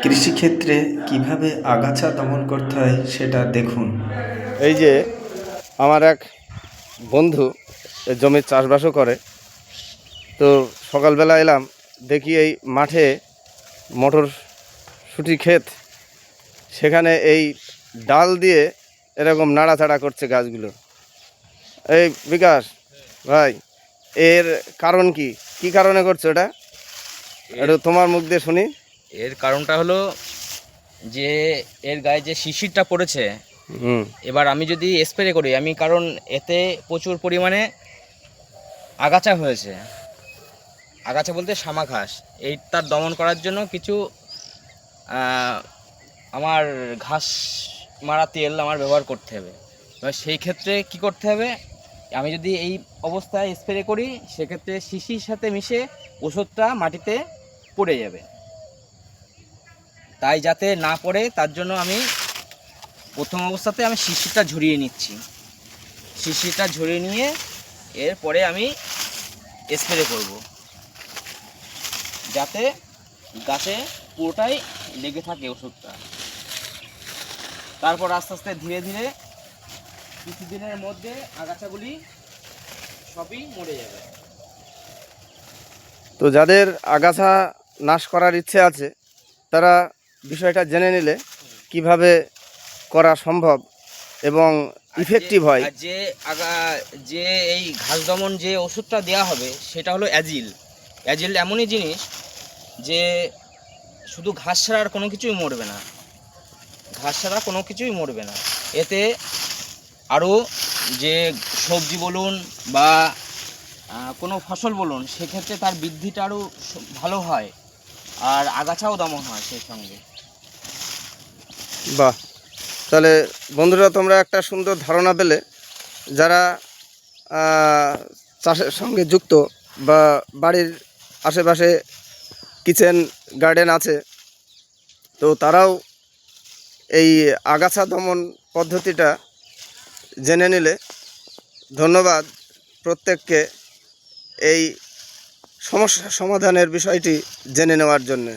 কৃষিক্ষেত্রে কীভাবে আগাছা দমন করতে হয় সেটা দেখুন। এই যে আমার এক বন্ধু জমির চাষবাসও করে। তো সকালবেলা এলাম, দেখি এই মাঠে মটর শুটি ক্ষেত। সেখানে এই ডাল দিয়ে এরকম নাড়াচাড়া করছে গাছগুলো। এই বিকাশ, ভাই, এর কারণ কি? কি কারণে করছ এটা? একটু তোমার মুখ দিয়ে শুনি। এর কারণটা হলো যে এর গায়ে যে শিশিরটা পড়েছে এবার আমি যদি স্প্রে করি আমি কারণ এতে প্রচুর পরিমাণে আগাছা হয়েছে। আগাছা বলতে শামা ঘাস এই তার দমন করার জন্য কিছু আমার ঘাস মারা তেল আমার ব্যবহার করতে হবে। এবার সেই ক্ষেত্রে কি করতে হবে? আমি যদি এই অবস্থায় স্প্রে করি সেক্ষেত্রে শিশির সাথে মিশে ওষুধটা মাটিতে পড়ে যাবে। তাই যাতে না পড়ে, তার জন্য আমি প্রথম অবস্থাতে আমি শিশিরটা ঝরিয়ে নিচ্ছি। শিশিরটা ঝরিয়ে নিয়ে এরপরে আমি স্প্রে করব। যাতে গাছে পুরোটাই লেগে থাকে ওষুধটা। তারপর আস্তে আস্তে ধীরে ধীরে কিছুদিনের মধ্যে আগাছাগুলি সবই মরে যাবে। তো যাদের আগাছা নাশ করার ইচ্ছে আছে, তারা বিষয়টা জেনে নিলে কীভাবে করা সম্ভব এবং ইফেক্টিভ হয়। যে আগা যে এই ঘাস দমন যে ওষুধটা দেওয়া হবে সেটা হলো অ্যাজিল। অ্যাজিল এমনই জিনিস যে শুধু ঘাস ছাড়া আর কোনো কিছুই মরবে না। ঘাস ছাড়া কোনো কিছুই মরবে না। এতে আরও যে সবজি বলুন বা কোনো ফসল বলুন সেক্ষেত্রে তার বৃদ্ধিটা আরও ভালো হয়। আর আগাছাও দমন হয় সেই সঙ্গে। বাহ। তাহলে বন্ধুরা, তোমরা একটা সুন্দর ধারণা পেলে, যারা চাষের সঙ্গে যুক্ত বা বাড়ির আশেপাশে কিচেন গার্ডেন আছে, তো তারাও এই আগাছা দমন পদ্ধতিটা জেনে নিলে। ধন্যবাদ প্রত্যেককে এই সমস্যা সমাধানের বিষয়টি জেনে নেওয়ার জন্যে।